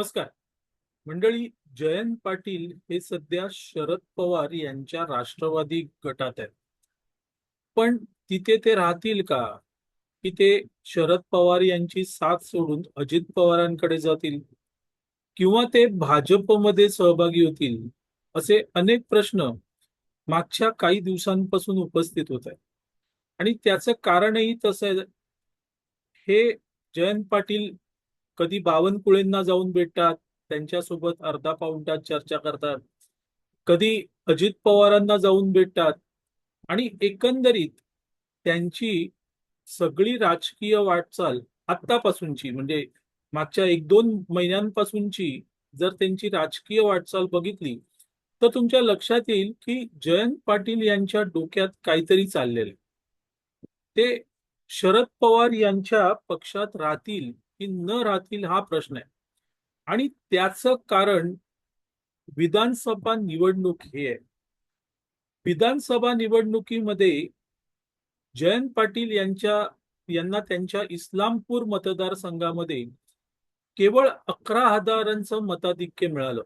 नमस्कार. मंडळी जयंत पाटील हे सध्या शरद पवार यांच्या राष्ट्रवादी गटात आहेत. पण तिथे ते राहतील का? की ते शरद पवार यांची साथ सोडून अजित पवारांकडे जातील? किंवा ते भाजपमध्ये सहभागी होतील? असे अनेक प्रश्न मागच्या काही दिवसांपासून उपस्थित होत आहेत. आणि त्याचं कारणही तसं हे जयंत पाटील कधी बावनकुळेंना जाऊन भेटतात त्यांच्यासोबत अर्धा पाऊण तास चर्चा करतात. कधी अजित पवारांना जाऊन भेटतात. आणि एकंदरीत त्यांची सगळी राजकीय वाटचाल आत्तापासूनची म्हणजे मागच्या एक दोन महिन्यांपासूनची जर त्यांची राजकीय वाटचाल बघितली तर तुमच्या लक्षात येईल की जयंत पाटील यांच्या डोक्यात काहीतरी चाललेलं ते शरद पवार यांच्या पक्षात राहतील की न राहतील हा प्रश्न आहे. आणि त्याचं कारण विधानसभा निवडणूक हे आहे. विधानसभा निवडणुकीमध्ये जयंत पाटील यांच्या यांना त्यांच्या इस्लामपूर मतदारसंघामध्ये केवळ अकरा हजारांचं मताधिक्य मिळालं.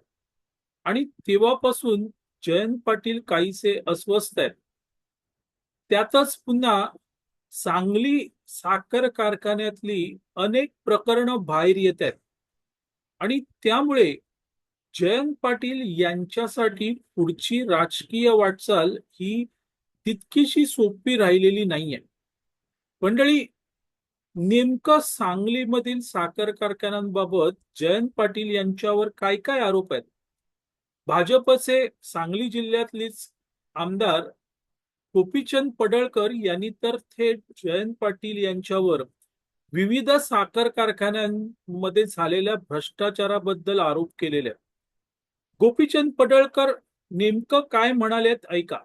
आणि तेव्हापासून जयंत पाटील काहीसे अस्वस्थ आहेत. त्यातच पुन्हा सांगली साखर कारखान्यातली अनेक प्रकरणं बाहेर येत आहेत. आणि त्यामुळे जयंत पाटील यांच्यासाठी पुढची राजकीय वाटचाल ही तितकीशी सोपी राहिलेली नाहीये. मंडळी नेमकं सांगलीमधील साखर कारखान्यांबाबत जयंत पाटील यांच्यावर काय काय आरोप आहेत? भाजपचे सांगली जिल्ह्यातलेच आमदार गोपीचंद पडळकर यांनी तर थेट जयंत पाटील यांच्यावर विविध साखर कारखान्यांमध्ये झालेल्या भ्रष्टाचाराबद्दल आरोप केलेले. गोपीचंद पडळकर नेमकं काय म्हणालेत ऐका.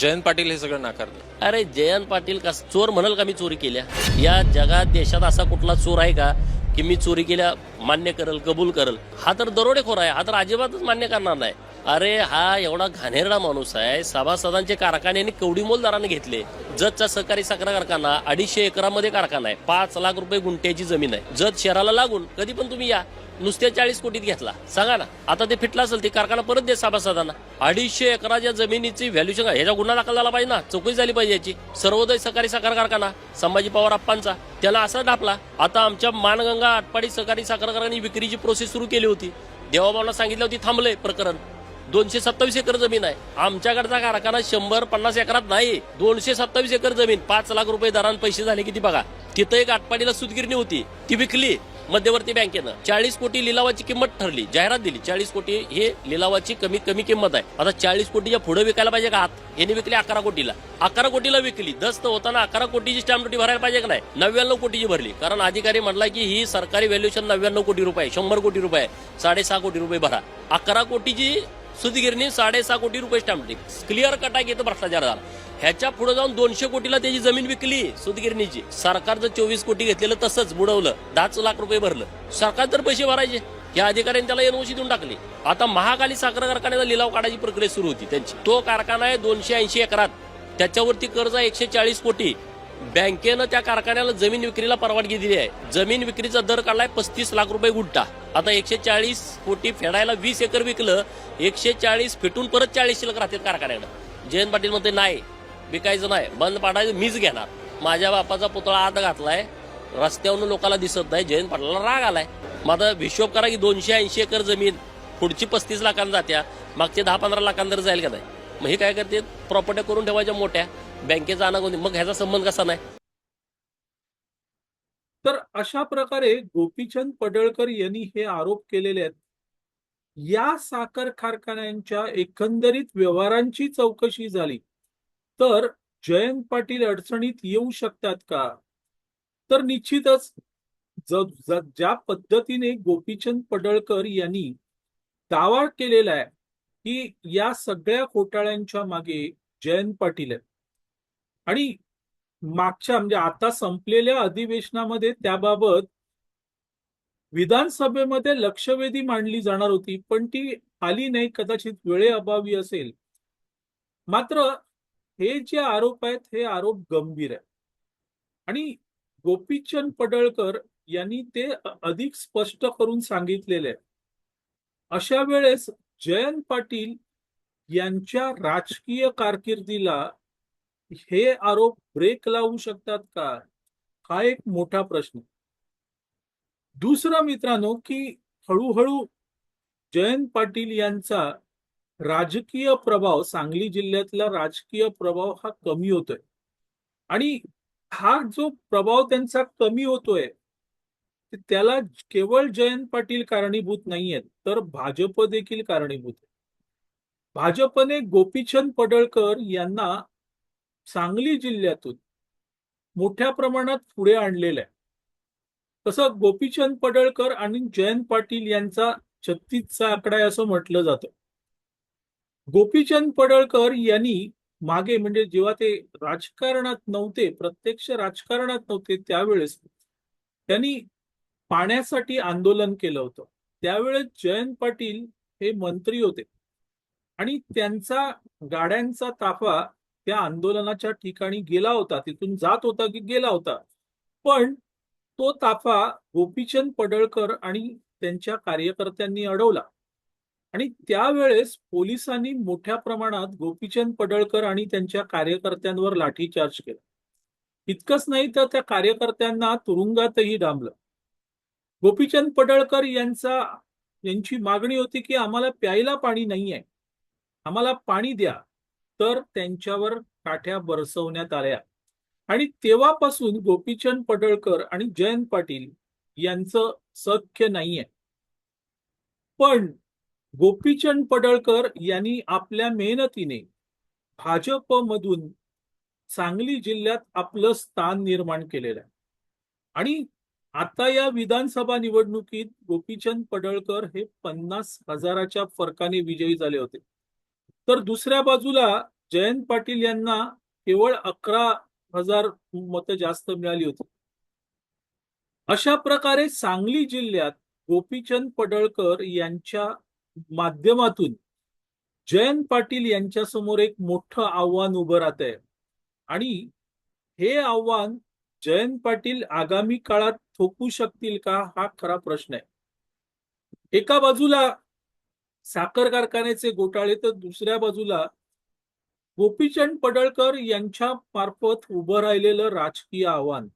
जयंत पाटील हे सगळं नाकारलं. अरे जयंत पाटील का चोर म्हणाल का मी चोरी केल्या? या जगात देशात असा कुठला चोर आहे का की मी चोरी केल्या मान्य करल कबूल करल? हा तर दरोडेखोर आहे हा तर अजिबातच मान्य करणार नाही. अरे हा एवढा घाणेरडा माणूस आहे. सभासदांचे कारखान्याने कवडी मोल घेतले? जतचा सहकारी साखर कारखाना अडीचशे एकरामध्ये कारखाना आहे. पाच लाख रुपये गुंठ्याची जमीन आहे. जत शहराला लागून कधी पण तुम्ही या. नुसत्या चाळीस कोटीत घेतला. सांगा ना आता ते फिटला असेल ते कारखाना परत दे सभासदांना. अडीचशे एकराच्या जमिनीची व्हॅल्युशन ह्याचा गुन्हा दाखल झाला पाहिजे ना? चौकशी झाली पाहिजे याची. सर्वोदय सहकारी साखर कारखाना संभाजी पवार आप्पांचा. त्याला असा डापला आता आमच्या मानगंगा आटपाडी सहकारी साखर कारखान्याने विक्रीची प्रोसेस सुरू केली होती. देवाबाला सांगितलं होती थांबलंय प्रकरण. दोनशे सत्तावीस एकर जमीन आहे. आमच्याकडचा कारखाना शंभर पन्नास एकरात नाही. दोनशे सत्तावीस एकर जमीन पाच लाख रुपये दरान पैसे झाले किती बघा. तिथं एक आटपाडीला सुतगिरणी होती. ती विकली मध्यवर्ती बँकेनं. चाळीस कोटी लिलावाची किंमत ठरली. जाहिरात दिली. चाळीस कोटी हे लिलावाची कमीत कमी किंमत आहे. आता चाळीस कोटीच्या पुढे विकायला पाहिजे का? आत. यांनी विकली अकरा कोटीला. अकरा कोटीला विकली. दस्त होताना अकरा कोटीची स्टॅम्प ड्युटी भरायला पाहिजे का नाही? नव्याण्णव कोटीची भरली. कारण अधिकारी म्हटला की ही सरकारी व्हॅल्युएशन नव्याण्णव कोटी रुपये शंभर कोटी रुपये साडेसहा कोटी रुपये भरा. अकरा कोटीची सुतगिरणी साडेसहा कोटी रुपये स्टॅम्प क्लिअर कटा येतं भ्रष्टाचार झाला. ह्याच्या पुढे जाऊन दोनशे कोटीला त्याची जमीन विकली सुतगिरणीची सरकारचं चोवीस कोटी घेतलेलं तसंच बुडवलं. दहाच लाख रुपये भरलं. सरकार तर पैसे भरायचे. या अधिकाऱ्यांनी त्याला एनओसी देऊन टाकली. आता महाकाली साखर कारखान्याचा लिलाव काढायची प्रक्रिया सुरू होती त्यांची. तो कारखाना आहे दोनशे ऐंशी एकरात. त्याच्यावरती कर्ज आहे एकशे चाळीस कोटी. बँकेनं त्या कारखान्याला जमीन विक्रीला परवानगी दिली आहे. जमीन विक्रीचा दर काढलाय पस्तीस लाख रुपये गुंठा. आता एकशे चाळीस कोटी फेडायला वीस एकर विकलं. एकशे चाळीस फिटून परत चाळीस शिल्लक राहतील कारखान्याकडे. जयंत पाटील म्हणते नाही विकायचं नाही. बंद पाडायचं मीच घेणार. माझ्या बापाचा पुतळा आत घातलाय. रस्त्यावरून लोकांना दिसत नाही. जयंत पाटलाला राग आलाय. माझा हिशोब करा की दोनशे ऐंशी एकर जमीन पुढची पस्तीस लाखांना जात्या. मागचे दहा पंधरा लाखांतर जाईल का नाही? मग हे काय करते प्रॉपर्ट्या करून ठेवायच्या मोठ्या. बँकेचा अनागोंदी मग ह्याचा संबंध कसा नाही? तर अशा प्रकारे गोपीचंद पडळकर यांनी हे आरोप केलेले आहेत. या साखर कारखान्यांच्या एकंदरीत व्यवहारांची चौकशी झाली. तर जयंत पाटील अडचणीत येऊ शकतात का? तर निश्चितच ज्या पद्धतीने गोपीचंद पडळकर यांनी दावा केलेला आहे की या सगळ्या घोटाळ्यांच्या मागे जयंत पाटील आहेत. आणि मागच्या म्हणजे आता संपलेल्या अधिवेशनामध्ये त्याबाबत विधानसभेमध्ये लक्षवेधी मांडली जाणार होती पण ती आली नाही कदाचित वेळेअभावी असेल. मात्र हे जे आरोप आहेत हे आरोप गंभीर आहे आणि गोपीचंद पडळकर यांनी ते अधिक स्पष्ट करून सांगितलेले आहे अशा वेळेस जयंत पाटील यांच्या राजकीय कारकिर्दीला हे आरोप ब्रेक लावू शकतात का? हा एक मोठा प्रश्न दुसरं मित्रांनो की हळूहळू जयंत पाटील यांचा राजकीय प्रभाव सांगली जिल्ह्यातला राजकीय प्रभाव हा कमी होतोय. आणि हा जो प्रभाव त्यांचा कमी होतोय त्याला केवळ जयंत पाटील कारणीभूत नाहीयेत तर भाजप देखील कारणीभूत आहे. भाजपने गोपीचंद पडळकर यांना सांगली जिल्ह्यातून मोठ्या प्रमाणात पुढे आणलेलं आहे. तसं गोपीचंद पडळकर आणि जयंत पाटील यांचा छत्तीसचा आकडा आहे असं म्हटलं जातं. गोपीचंद पडळकर यांनी मागे म्हणजे जेव्हा ते राजकारणात नव्हते प्रत्यक्ष राजकारणात नव्हते त्यावेळेस त्यांनी पाण्यासाठी आंदोलन केलं होतं. त्यावेळेस जयंत पाटील हे मंत्री होते. आणि त्यांचा गाड्यांचा ताफा त्या आंदोलनाच्या ठिकाणी गेला होता. तिथून जात होता की गेला होता. पण तो ताफा गोपीचंद पडळकर आणि त्यांच्या कार्यकर्त्यांनी अडवला. आणि त्यावेळेस पोलिसांनी मोठ्या प्रमाणात गोपीचंद पडळकर आणि त्यांच्या कार्यकर्त्यांवर लाठीचार्ज केला. इतकंच नाही तर त्या कार्यकर्त्यांना तुरुंगातही डांबलं. गोपीचंद पडळकर यांचा यांची मागणी होती की आम्हाला प्यायला पाणी नाही आहे आम्हाला पाणी द्या. तर त्यांच्यावर काठ्या बरसवण्यात आल्या. आणि तेव्हापासून गोपीचंद पडळकर आणि जयंत पाटील यांचं सख्य नाहीये. पण गोपीचंद पडळकर यांनी आपल्या मेहनतीने भाजपमधून सांगली जिल्ह्यात आपलं स्थान निर्माण केलेलं आहे. आणि आता या विधानसभा निवडणुकीत गोपीचंद पडळकर हे पन्नास हजाराच्या फरकाने विजयी झाले होते. तर दुसऱ्या बाजूला जयंत पाटील यांना केवळ अकरा हजार मतं जास्त मिळाली होती. अशा प्रकारे सांगली जिल्ह्यात गोपीचंद पडळकर यांच्या माध्यमातून जयंत पाटील यांच्यासमोर एक मोठं आव्हान उभं राहत आहे आणि हे आव्हान जयंत पाटील आगामी काळात थोपू शकतील का हा खरा प्रश्न आहे. एका बाजूला साखर कारखान्याचे घोटाळे तर दुसऱ्या बाजूला गोपीचंद पडळकर यांच्या मार्फत उभं राहिलेलं राजकीय आव्हान.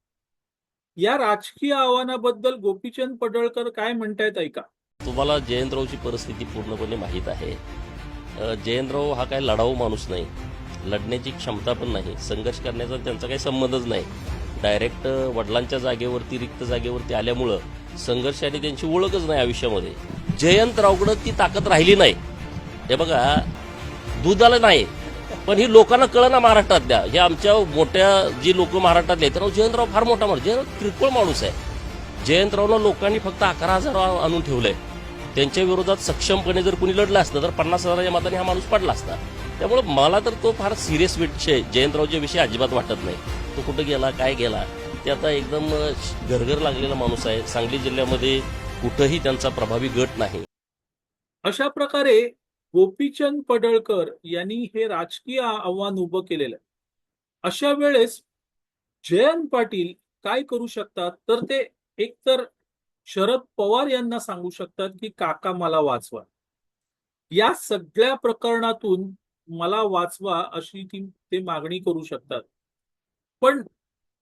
या राजकीय आव्हानाबद्दल गोपीचंद पडळकर काय म्हणतायत ऐका. तुम्हाला जयंतरावची परिस्थिती पूर्णपणे माहीत आहे. जयंतराव हा काय लढाऊ माणूस नाही. लढण्याची क्षमता पण नाही. संघर्ष करण्याचा त्यांचा काही संबंधच नाही. डायरेक्ट वडिलांच्या जागेवरती रिक्त जागेवरती आल्यामुळं संघर्षाने त्यांची ओळखच नाही आयुष्यामध्ये. जयंतरावकडं ती ताकद राहिली नाही. हे बघा दुधाला नाही. पण ही लोकांना कळना महाराष्ट्रातल्या हे आमच्या मोठ्या जी लोक महाराष्ट्रातले आहेत, जयंतराव फार मोठा माणूस जयंत किरकोळ माणूस आहे. जयंतरावला लोकांनी फक्त अकरा हजार आणून ठेवलंय. त्यांच्या विरोधात सक्षमपणे जर कुणी लढलं असतं तर पन्नास हजाराच्या मताने हा माणूस पडला असता. त्यामुळे मला तर तो फार सिरियस विषय जयंतरावच्या विषयी अजिबात वाटत नाही. तो कुठं गेला काय गेला? ते आता एकदम घरघर लागलेला माणूस आहे. सांगली जिल्ह्यामध्ये कुठंही त्यांचा प्रभावी गट नाही. अशा प्रकारे गोपीचंद पडळकर यांनी हे राजकीय आव्हान उभं केलेलं आहे. अशा वेळेस जयंत पाटील काय करू शकतात? तर ते एकतर शरद पवार यांना सांगू शकतात की काका मला वाचवा. या सगळ्या प्रकरणातून मला वाचवा अशी ती ते मागणी करू शकतात. पण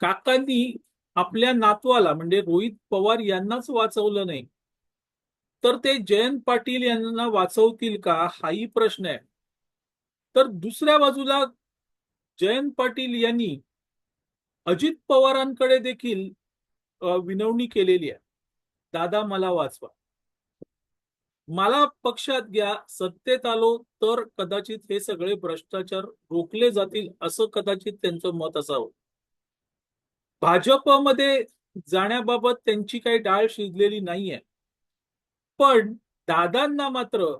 काकांनी आपल्या नातवाला म्हणजे रोहित पवार यांनाच वाचवलं नाही. तर ते जयंत पाटील यांना वाचवतील का? हाही प्रश्न आहे. तर दुसऱ्या बाजूला जयंत पाटील यांनी अजित पवारांकडे देखील विनवणी केलेली आहे. दादा मला वाचवा. मला पक्षात घ्या सत्तेत आलो तर कदाचित हे सगळे भ्रष्टाचार रोखले जातील असं कदाचित त्यांचं मत असावं. भाजपमध्ये जाण्याबाबत त्यांची काही डाळ शिजलेली नाहीये. पण दादांना मात्र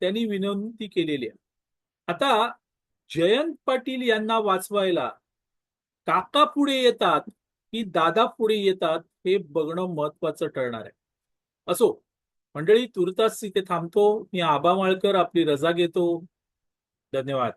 त्यांनी विनंती केलेली आहे. आता जयंत पाटील यांना वाचवायला काका पुढे येतात की दादा पुढे येतात हे बघणं महत्वाचं ठरणार आहे. असो मंडळी तुर्तास इथे थांबतो. मी आबा माळकर आपली रजा घेतो. धन्यवाद.